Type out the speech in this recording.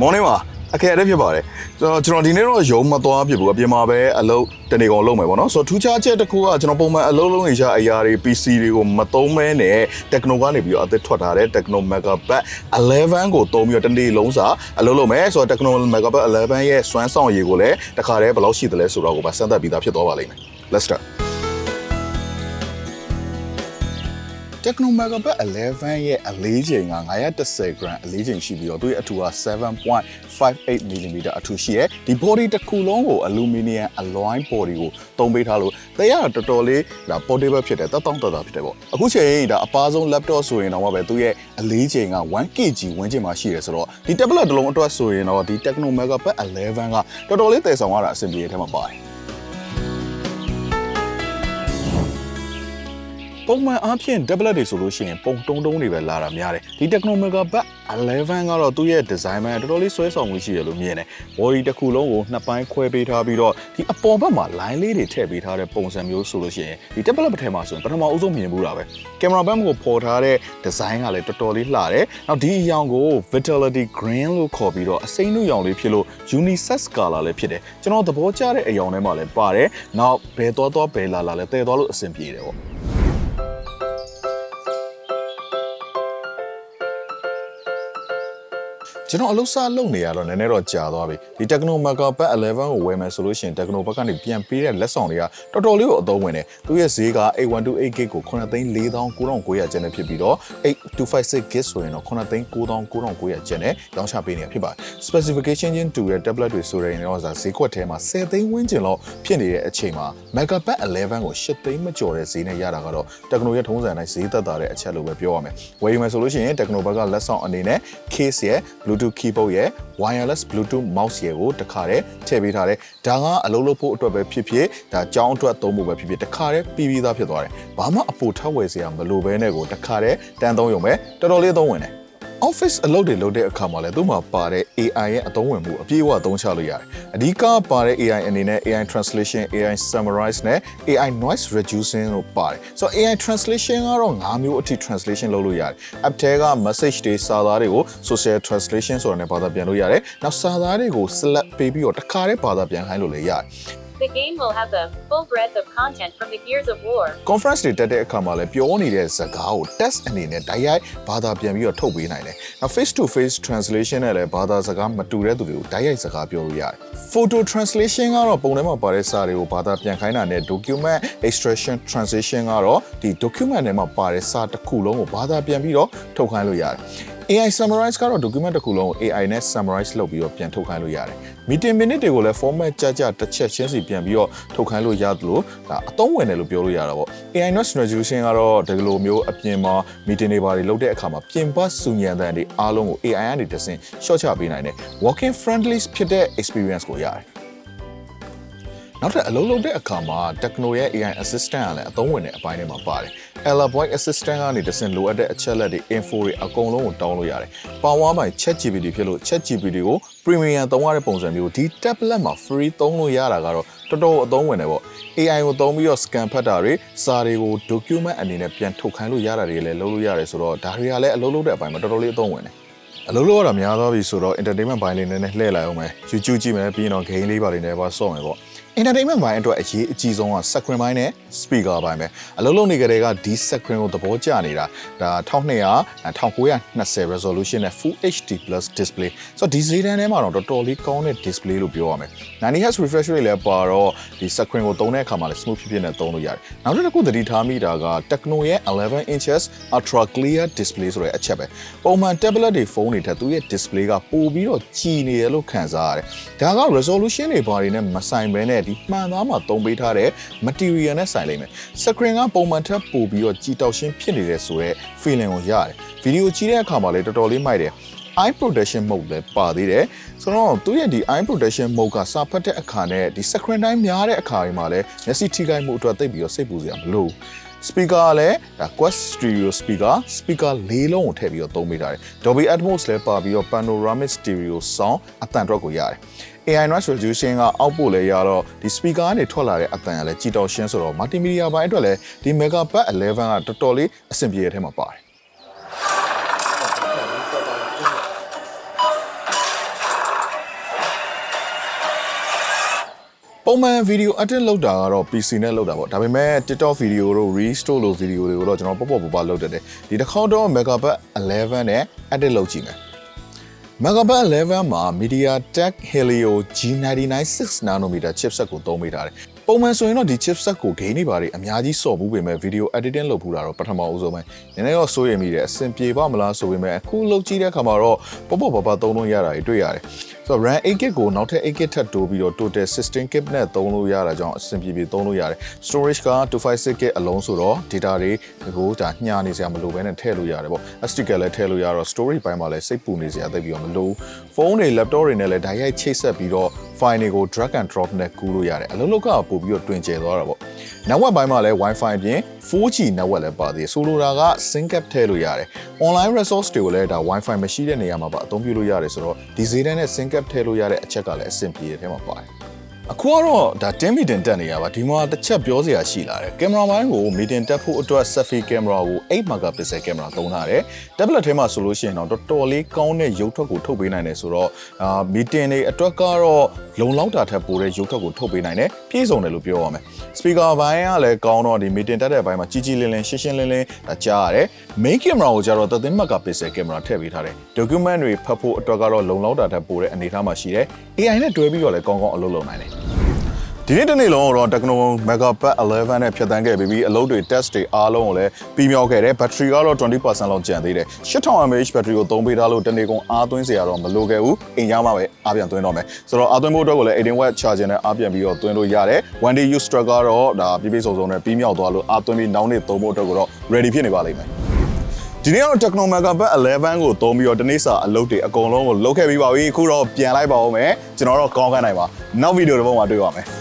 မော် ninh ပါအခက်အခဲဖြစ်ပါတယ်ကျွန်တော်ကျွန်တော်ဒီနေ့တော့ရုံမသွားဖြစ်ဘူးအပြင်မှာပဲအလုပ်တနေကုန်လုပ်မယ်ပေါ့နော်ဆိုတော့ထူးခြားချက်တစ်ခုကကျွန်တော်ပုံမှန်အလုပ်လုပ်နေကြအရာတွေ PC တွေကိုမသုံးမဲနဲ့ Tecno ကနေပြီးတော့အသစ်ထွက်ထားတဲ့ Tecno Megabyte 11ကိုသုံးပြီးတော့တနေ့လုံးစာအလုပ်လုပ်မယ်ဆိုတော့ Tecno Megabyte 11ရဲ့စွမ်းဆောင်ရည်ကိုလည်းတခါတည်းဘယ်လောက်ရှိသလဲဆိုတော့ကိုပါစမ်းသပ်ပြီးသားဖြစ်သွားပါလိမ့်မယ် Let's start Tecno Megabyte 11ရဲ့အလေးချိန်က910 gram အလေးချိန်ရှိပြီးတော့သူ့ရဲ့အထူက7.58 mm အထူရှိရဲ့ဒီ body တစ်ခုလုံးကို aluminum alloy body ကိုသုံးပေးထားလို့တရားတော်တော်လေးဒါ portable ဖြစ်တယ်တတောင်းတတာဖြစ်တယ်ပေါ့အခုချိန်ဒါအပားဆုံး laptop ဆိုရင်တော့ပဲသူ့ရဲ့အလေးချိန်က 1kg ဝန်းကျင်မှာရှိတယ်ဆိုတော့ဒီ tablet တစ်လုံးအတွက်ဆိုရင်တော့ဒီ Tecno Megabyte 11ကတော်တော်လေးတည်ဆောင်ရတာအဆင်ပြေတဲ့ထဲမှာပါတယ် ပုံမှန်အားဖြင့် tablet တွေဆိုလို့ရှိရင်ပုံတုံးတုံးတွေပဲလာတာများတယ်ဒီ Tecno Megabyte 11ကတော့သူ့ရဲ့ design မှာတော်တော်လေးဆွဲဆောင်မှုရှိရလို့မြင်တယ် body တစ်ခုလုံးကိုနှစ်ပိုင်းခွဲပေးထားပြီးတော့ဒီအပေါ်ဘက်မှာ line လေးတွေထည့်ပေးထားတဲ့ပုံစံမျိုးဆိုလို့ရှိရင်ဒီ tablet တစ်ထဲမှာဆိုရင်ပထမအဦးဆုံးမြင်ဘူးတာပဲ camera band ကိုပေါ်ထားတဲ့ design ကလည်းတော်တော်လေးလှတယ်နောက်ဒီအရောင်ကို vitality green လို့ခေါ်ပြီးတော့အစိမ်းနုရောင်လေးဖြစ်လို့ unisex color လည်းဖြစ်တယ်ကျွန်တော်သဘောကျတဲ့အရောင်ထဲမှာလည်းပါတယ်နောက်ဘယ်သွားသွားဘယ်လာလာလဲတည်သွားလို့အဆင်ပြေတယ်ပေါ့ ကျွန်တော်အလုပ်စားလုပ်နေရတော့နည်းနည်းတော့ကြာသွားပြီဒီ Tecno Megabyte 11ကိုဝယ်မယ်ဆိုလို့ရှိရင် Tecno ဘက်ကနေပြန်ပေးတဲ့လက်ဆောင်တွေကတော်တော်လေးကိုအသုံးဝင်တယ်သူရဲ့ဈေးက 8128GB ကို9,4900ကျန်နေဖြစ်ပြီးတော့ 8256GB ဆိုရင်တော့9,9900ကျန်နေရောင်းချပေးနေတာဖြစ်ပါတယ် specification ချင်းတူတဲ့ tablet တွေဆိုရင်တော့ဈေးကွက်ထဲမှာ10သိန်းဝန်းကျင်လောက်ဖြစ်နေတဲ့အချိန်မှာ Megabyte 11ကို8သိန်းမကျော်တဲ့ဈေးနဲ့ရတာကတော့ Tecno ရဲ့ထုံးစံတိုင်းဈေးသက်သာတဲ့အချက်လို့ပဲပြောရမယ်ဝယ်ယူမယ်ဆိုလို့ရှိရင် Tecno ဘက်ကလက်ဆောင်အနေနဲ့ case ရဲ့ Bluetooth keyboard ရဲ့ wireless Bluetooth mouse ရဲ့ကိုတခါတည်းထည့်ပေးထားတယ်ဒါကအလုပ်လုပ်ဖို့အတွက်ပဲဖြစ်ဖြစ်ဒါကြောင်းအတွက်သုံးဖို့ပဲဖြစ်ဖြစ်တခါတည်းပြီးပြီးသားဖြစ်သွားတယ်ဘာမှအပိုထပ်ဝယ်စရာမလိုဘဲနဲ့ကိုတခါတည်းတန်သုံးရုံပဲတော်တော်လေးသုံးဝင်တယ် office အလုပ်တွေလုပ်တဲ့အခါမှာလည်းသူ့မှာပါတဲ့ AI ရဲ့အသုံးဝင်မှုအပြည့်အဝသုံးချလို့ရတယ်။အဓိကပါတဲ့ AI အနေနဲ့ AI translation, AI summarize နဲ့ AI noise reducing လို့ပါတယ်။ဆိုတော့ AI translation ကတော့၅မျိုးအထိ translation လုပ်လို့ရတယ်။ app ထဲက message တွေစာသားတွေကို social translation ဆိုတာနဲ့ဘာသာပြန်လို့ရတယ်။နောက်စာသားတွေကို select ပေးပြီးတော့တစ်ခါတည်းဘာသာပြန်ခိုင်းလို့လည်းရတယ်။ The game will have the full breadth of content from the Gears of War. conference တွေတက်တဲ့အခါမှာလည်းပြောနေတဲ့စကားကို test အနေနဲ့တိုက်ရိုက်ဘာသာပြန်ပြီးတော့ထုတ်ပေးနိုင်တယ်။နောက် face to face translation နဲ့လည်းဘာသာစကားမတူတဲ့သူတွေကိုတိုက်ရိုက်စကားပြောလို့ရတယ်။ photo translation ကတော့ပုံထဲမှာပါတဲ့စာတွေကိုဘာသာပြန်ခိုင်းတာနဲ့ document extraction translation ကတော့ဒီ document ထဲမှာပါတဲ့စာတစ်ခုလုံးကိုဘာသာပြန်ပြီးတော့ထုတ်ခိုင်းလို့ရတယ်။ AI summarize ကတော့ document တစ်ခုလုံးကို AI နဲ့ summarize လုပ်ပြီးတော့ပြန်ထုတ်ခိုင်းလို့ရတယ်။ meeting minute တွေကိုလည်း format ကြကြတစ်ချက်ချင်းစီပြန်ပြီးတော့ထုတ်ခိုင်းလို့ရတယ်လို့ဒါအသုံးဝင်တယ်လို့ပြောလို့ရတာပေါ့။ AI noise resolution ကတော့ဒီလိုမျိုးအပြင်မှာ meeting တွေပါတွေလုပ်တဲ့အခါမှာပြင်ပစုညံတန်တွေအားလုံးကို AI ကနေတဆင့် short ချပေးနိုင်တယ်။ working friendly ဖြစ်တဲ့ experience ကိုရတယ်။နောက်ထပ်အလုံးလုံးတဲ့အခါမှာ Tecno ရဲ့ AI assistant ကလည်းအသုံးဝင်တဲ့အပိုင်းထဲမှာပါတယ်။ Ella Boy assistant ကနေတဆင့်လိုအပ်တဲ့အချက်လက်တွေ info တွေအကုန်လုံးကိုတောင်းလို့ရတယ်။ Power by ChatGPT ဖြစ်လို့ ChatGPT ကို premium သုံးရတဲ့ပုံစံမျိုးဒီ tablet မှာ free သုံးလို့ရတာကတော့တော်တော်အသုံးဝင်တယ်ပေါ့။ AI ကိုသုံးပြီးတော့ scan ဖတ်တာတွေစာတွေကို document အနေနဲ့ပြန်ထုတ်ခိုင်းလို့ရတာတွေလည်းလုပ်လို့ရတယ်ဆိုတော့ဒါတွေကလည်းအလုပ်လုပ်တဲ့အပိုင်းမှာတော်တော်လေးအသုံးဝင်တယ်။အလုပ်လုပ်ရတာများသွားပြီဆိုတော့ entertainment ဘိုင်းလေးနည်းနည်းလှည့်လိုက်အောင်မယ် YouTube ကြည့်မယ်ပြီးရင်တော့ game လေးပါလေးနဲ့ပါဆော့မယ်ပေါ့ entertainment ဘိုင်းအတွက်အရေးအကြီးဆုံးက screen ဘိုင်းနဲ့ speaker ဘိုင်းပဲအလုပ်လုပ်နေကြတဲ့ကဒီ screen ကိုသဘောကျနေတာဒါ1200 1920 resolution နဲ့ full HD plus display ဆိုတော့ဒီဈေးတန်းထဲမှာတော့တော်တော်လေးကောင်းတဲ့ display လို့ပြောရမယ် 90 Hz refresh rate လည်းပါတော့ဒီ screen ကိုသုံးတဲ့အခါမှာလည်း smooth ဖြစ်ဖြစ်နဲ့သုံးလို့ရတယ်နောက်တစ်ခုသတိထားမိတာက Tecno ရဲ့11 inches ultra clear display ဆိုတဲ့အချက်ပဲပုံမှန် tablet တွေဖုန်းတွေထက်သူ့ရဲ့ display ကပိုပြီးတော့ကြည်နေတယ်လို့ခံစားရတယ်ဒါက resolution တွေဘာတွေနဲ့မဆိုင်ဘဲနဲ့ဒီမှန်သားမှာသုံးပေးထားတဲ့ material နဲ့ဆိုင်လိမ့်မယ် screen ကပုံမှန်ထက်ပိုပြီးတော့ကြည်တောက်ရှင်းဖြစ်နေတဲ့ဆိုတော့ feeling ကိုရတယ်ဗီဒီယိုကြည့်တဲ့အခါမှာလည်းတော်တော်လေးမိုက်တယ် eye protection mode လည်းပါသေးတယ်ဆိုတော့သူရဲ့ဒီ eye protection mode ကစာဖတ်တဲ့အခါနဲ့ဒီ screen time များတဲ့အခါတွေမှာလည်းမျက်စိထိခိုက်မှုအတွက်သိပ်ပြီးတော့စိတ်ပူစရာမလိုဘူး speaker ကလည်းဒါ Quest Stereo speaker speaker ၄လုံးကိုထည့်ပြီးတော့သုံးပေးထားတယ် Dolby Atmos လည်းပါပြီးတော့ panoramic stereo sound အသံအတွက်ကိုရတယ် AI noise resolution ကအောက်ပို့လဲရတော့ဒီ speaker ကနေထွက်လာတဲ့အသံကလည်းကြည်တော်ရှင်းဆိုတော့ multimedia ဘိုင်းအတွက်လည်းဒီ megabyte 11ကတော်တော်လေးအဆင်ပြေတဲ့ထဲမှာပါတယ် ပုံမှန်ဗီဒီယို edit လုပ်တာကတော့ PC နဲ့လုပ်တာပေါ့ဒါပေမဲ့ TikTok ဗီဒီယိုတို့ Restore လို့ဗီဒီယိုတွေကိုတော့ကျွန်တော်ပေါ့ပေါ့ပပလုပ်တတ်တယ်ဒီတစ်ခေါက်တော့ Megabyte 11နဲ့ edit လုပ်ကြည့်မယ် Megabyte 11မှာ MediaTek Helio G99 6 nanometer chipset ကိုသုံးပေးထားတယ်။ပုံမှန်ဆိုရင်တော့ဒီ chipset ကို gain တွေပါတယ်အများကြီးစော့ဘူးပေမဲ့ video editing လုပ်ဖူးတာတော့ပထမအဦးဆုံးပဲ။နည်းနည်းတော့စိုးရိမ်မိတယ်အဆင်ပြေပါမလားဆိုပေမဲ့အခုလုပ်ကြည့်တဲ့အခါမှာတော့ပေါ့ပေါ့ပါပါသုံးလို့ရတာတွေတွေ့ရတယ်။ ဆိုတော့ RAM 8GB ကိုနောက်ထပ် 8GB ထပ်တိုးပြီးတော့ total 16GB နဲ့သုံးလို့ရတာကြောင့်အဆင်ပြေပြေသုံးလို့ရတယ်။ storage က 256GB အလုံးဆိုတော့ data တွေကိုဒါညှာနေစရာမလိုဘဲနဲ့ထည့်လို့ရတယ်ပေါ့။ SD ကလည်းထည့်လို့ရတော့ storage ဘိုင်းမှာလည်းစိတ်ပူနေစရာသိပ်ပြီးတော့မလိုဘူး။ဖုန်းတွေ laptop တွေနဲ့လည်းဓာတ်ရိုက်ချိတ်ဆက်ပြီးတော့ file တွေကို drag and drop နဲ့ကူးလို့ရတယ်။အလုံးလောက်ကပို့ပြီးတော့တွင်ကျယ်သွားတာပေါ့။ network ဘိုင်းမှာလည်း Wi-Fi အပြင် 4G network လည်းပါသေးတယ်။ဆိုလိုတာက sync up ထည့်လို့ရတယ်။ online resource တွေကိုလည်းဒါ Wi-Fi မရှိတဲ့နေရာမှာပါအသုံးပြုလို့ရတယ်ဆိုတော့ဒီဈေးတန်းနဲ့ sync up ထည့်လို့ရတဲ့အချက်ကလည်းအဆင်ပြေတဲ့ထဲမှာပါတယ်။ အခုကတော့ဒါ 10 meeting တက်နေရပါဒီမှာတစ်ချက်ပြောစရာရှိလာတယ်ကင်မရာမိုင်းကို meeting တက်ဖို့အတွက် selfie ကင်မရာကို8 megapixel ကင်မရာသုံးထားတယ် tablet ထဲမှာဆိုလို့ရှိရင်တော့တော်တော်လေးကောင်းတဲ့ရုပ်ထွက်ကိုထုတ်ပေးနိုင်တယ်ဆိုတော့အာ meeting တွေအတွက်ကတော့လုံလောက်တာထက်ပိုတဲ့ရုပ်ထွက်ကိုထုတ်ပေးနိုင်တယ်ပြည့်စုံတယ်လို့ပြောရမယ် speaker ဘိုင်းကလည်းကောင်းတော့ဒီ meeting တက်တဲ့ဘိုင်းမှာကြီးကြီးလင်းလင်းရှင်းရှင်းလင်းလင်းဒါကြားရတယ် main camera ကိုကျတော့13 megapixel ကင်မရာထည့်ပေးထားတယ် document တွေဖတ်ဖို့အတွက်ကတော့လုံလောက်တာထက်ပိုတဲ့အနေအထားမှာရှိတယ် AI နဲ့တွဲပြီးတော့လည်းကောင်းကောင်းအလုပ်လုပ်နိုင်တယ်ဒီနေ့တစ်နေ့လုံးတော့ Tecno Megapad 11နဲ့ဖြတ်သန်းခဲ့ပြီးပြီးအလုပ်တွေ test တွေအားလုံးကိုလည်းပြီးမြောက်ခဲ့တယ်။ battery ကတော့20%လောက်ကျန်သေးတယ်။8000 mAh battery ကိုသုံးပေးထားလို့တနေ့ကုန်အားသွင်းစရာတော့မလိုခဲ့ဘူး။အိမ်ရောက်မှပဲအားပြန်သွင်းတော့မယ်။ဆိုတော့အားသွင်းဖို့အတွက်ကိုလည်း18 watt charger နဲ့အားပြန်ပြီးတော့သွင်းလို့ရတယ်။ one day use truck ကတော့ဒါပြည့်ပြည့်စုံစုံနဲ့ပြီးမြောက်သွားလို့အားသွင်းပြီးနောက်နေ့သုံးဖို့အတွက်ကိုတော့ ready ဖြစ်နေပါလိမ့်မယ်။ ဒီနေ့ကတော့ Tecno Megapad 11ကိုသုံးပြီးတော့တနေ့စာအလုပ်တွေအကုန်လုံးကိုလုပ်ခဲ့ပြီးပါပြီ။အခုတော့ပြန်လိုက်ပါဦးမယ်။ကျွန်တော်တော့ကောင်းခန်းနိုင်ပါ။နောက်ဗီဒီယိုတစ်ပုဒ်မှာတွေ့ပါမယ်။